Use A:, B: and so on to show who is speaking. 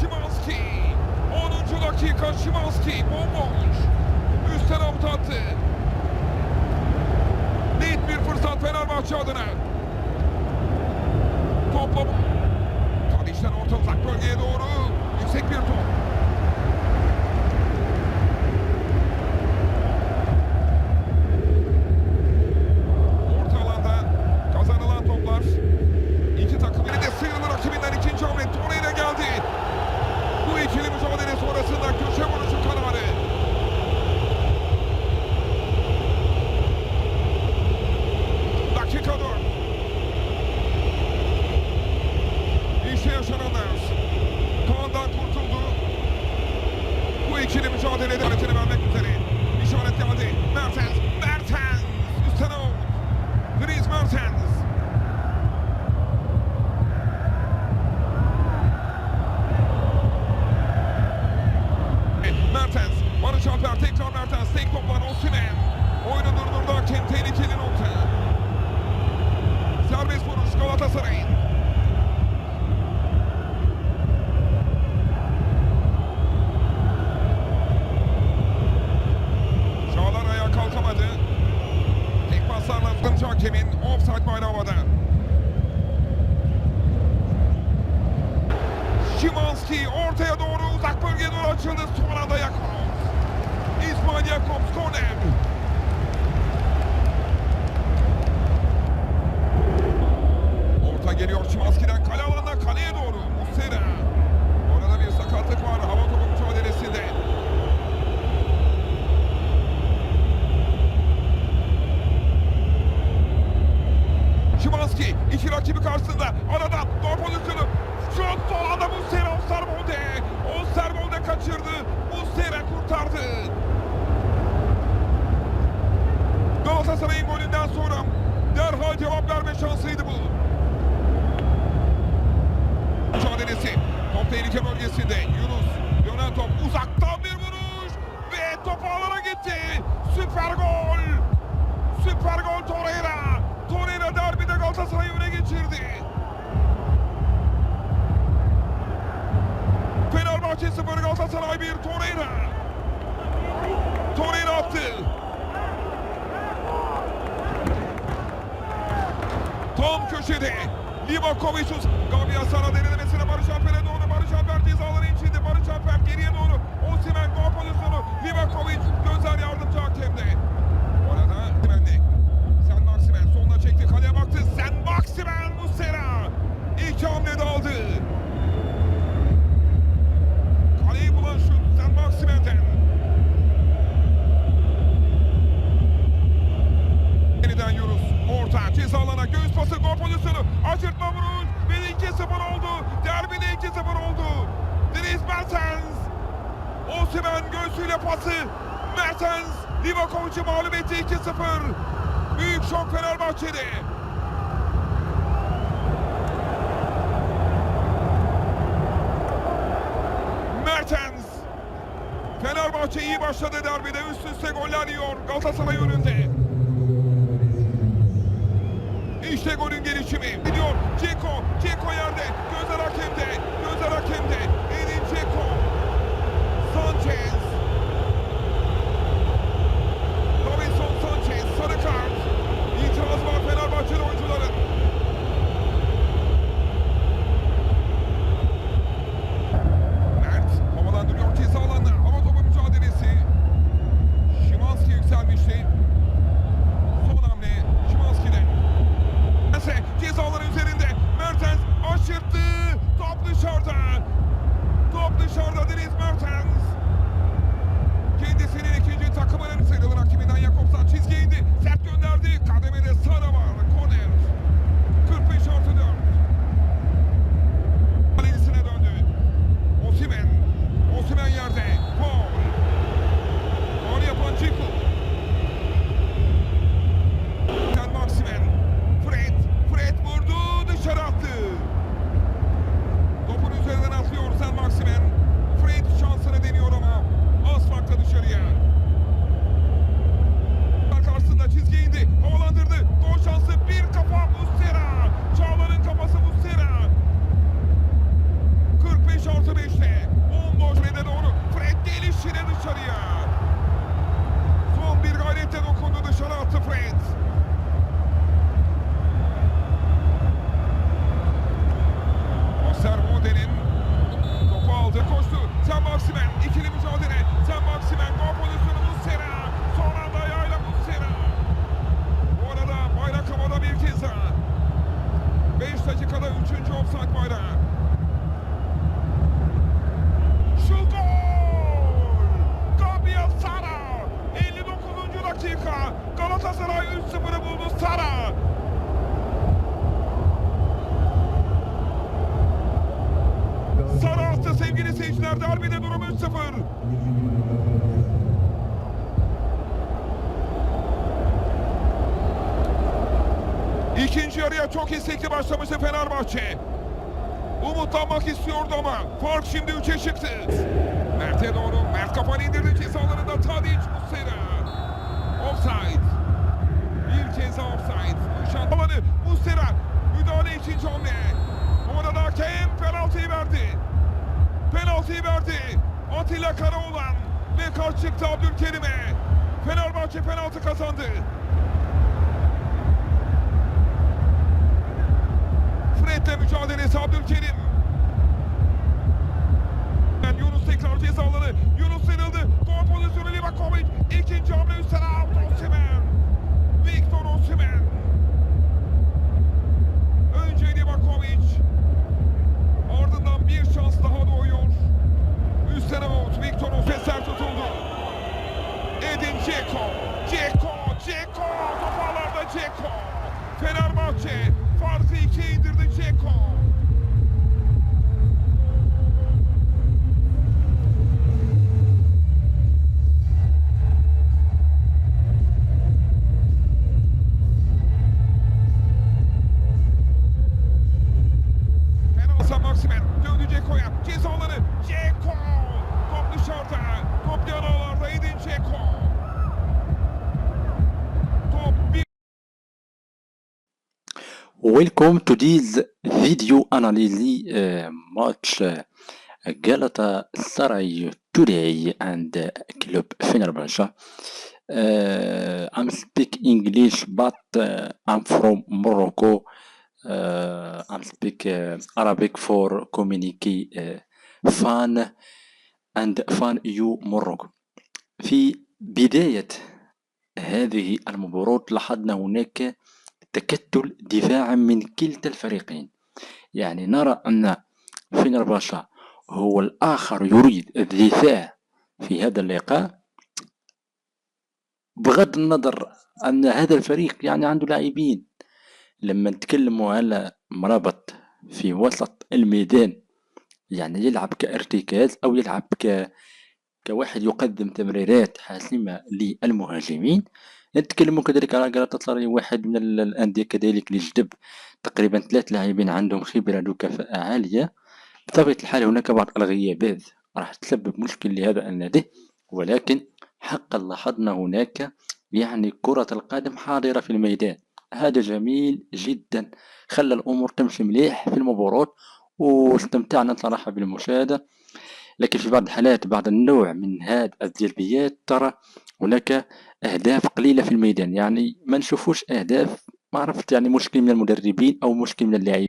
A: Şimanski. 10. dakika Şimanski bomboş. Üstten avuta attı. Net bir fırsat Fenerbahçe adına. Topla Tadiş'ten orta uzak bölgeye doğru. Yüksek bir top. Orta alanda kazanılan toplar. İki takım yine de sıyrılır rakibinden ikinci hamle. Torreira geldi. Bu ikili mücadele sonrasında köşe vuruşu kararı. Dakika 4. İşte yaşananlar. Kaan'dan kurtuldu. İkili mücadelede öğretini vermek üzere. İşaret geldi. Mertens. Mertens. Üstten o. Dries Mertens. Mertens. Barış Alper tekrar Mertens. Tek toplan Osimhen. Oyunu durdurdu hakem. Tehlikeli nokta. Serbest vuruş Galatasaray'ın. Hakemin offside bayrağı havada. Şimanski ortaya doğru uzak bölgeye doğru açıldı. Son anda Jakobs. İsmail Jakobs korner. Şimanski iki rakibi karşısında. Aradan gol pozisyonu. Şut sol anda Muslera Osterwolde Osterwolde kaçırdı. Muslera kurtardı. Galatasaray'ın golünden sonra derhal cevap verme şansıydı bu. Mücadelesi top tehlike bölgesinde. Yunus dönen top uzaktan bir vuruş ve top ağlara gitti. Süper gol. Süper gol Torreira Galatasaray'ı öne geçirdi. Fenerbahçe 0 Galatasaray 1 Torreira. Torreira attı. Tam köşede. Livakovicus Gabriel Sara derinlemesine Barış Alper'e doğru pası. Mertens Livakovic'i mağlup etti 2-0. Büyük şok Fenerbahçe'de. Mertens. Fenerbahçe iyi başladı derbide. Üst üste goller yiyor. Galatasaray önünde. İşte golün gelişimi. Gidiyor. Ceko. Ceko yerde. Gözler hakemde. Gözler hakemde. Edin Ceko. Sanchez. Mertens'e cezalar üzerinde. Mertens aşırttı. Top dışarıda. Top dışarıda Deniz Mertens. Kendisinin ikinci takımının sıyrılır rakibinden Jakobs'tan çizgiye indi. Sert gönderdi. Kademede Sara var. Korner. 59. dakika. Galatasaray 3-0'ı buldu Sara. Sara attı sevgili seyirciler. Derbide durum 3-0. İkinci yarıya çok istekli başlamıştı Fenerbahçe. Umutlanmak istiyordu ama fark şimdi 3'e çıktı. Mert'e doğru. Mert kafanı indirdi ceza alanında Tadic Muslera. Offside. Bir kez offside. Nişan alanı Muslera. Müdahale ikinci hamle. Orada hakem penaltıyı verdi. Penaltıyı verdi. Atilla Karaoğlan. Ve kaç çıktı Abdülkerim'e. Fenerbahçe penaltı kazandı. Fred'le mücadelesi Abdülkerim. Tekrar cezaları. Yunus sıyrıldı. Gol pozisyonu Livakovic. İkinci hamle üst taraf. Osimhen. Victor Osimhen. Önce
B: Welcome to this video analysis uh, match uh, Galatasaray today and uh, Club Fenerbahce. Uh, I'm speak English, but uh, I'm from Morocco. Uh, I'm speak uh, Arabic for communicate uh, fan and fan you Morocco. في بداية هذه المباراة لاحظنا هناك تكتل دفاعا من كلتا الفريقين. يعني نرى أن فينرباشا هو الآخر يريد الدفاع في هذا اللقاء بغض النظر أن هذا الفريق يعني عنده لاعبين. لما نتكلموا على مرابط في وسط الميدان يعني يلعب كارتكاز أو يلعب ك كواحد يقدم تمريرات حاسمة للمهاجمين نتكلم كذلك على جلطة واحد من ال- الأندية كذلك اللي جذب تقريبا ثلاث لاعبين عندهم خبرة وكفاءة عالية. بطبيعة الحال هناك بعض الغيابات راح تسبب مشكل لهذا النادي ولكن حقا لاحظنا هناك يعني كرة القدم حاضرة في الميدان. هذا جميل جدا. خلى الأمور تمشي مليح في المباراة واستمتعنا صراحة بالمشاهدة. لكن في بعض الحالات بعض النوع من هذه السلبيات ترى هناك أهداف قليلة في الميدان. يعني ما نشوفوش أهداف ما عرفت يعني مشكل من المدربين أو مشكل من اللاعبين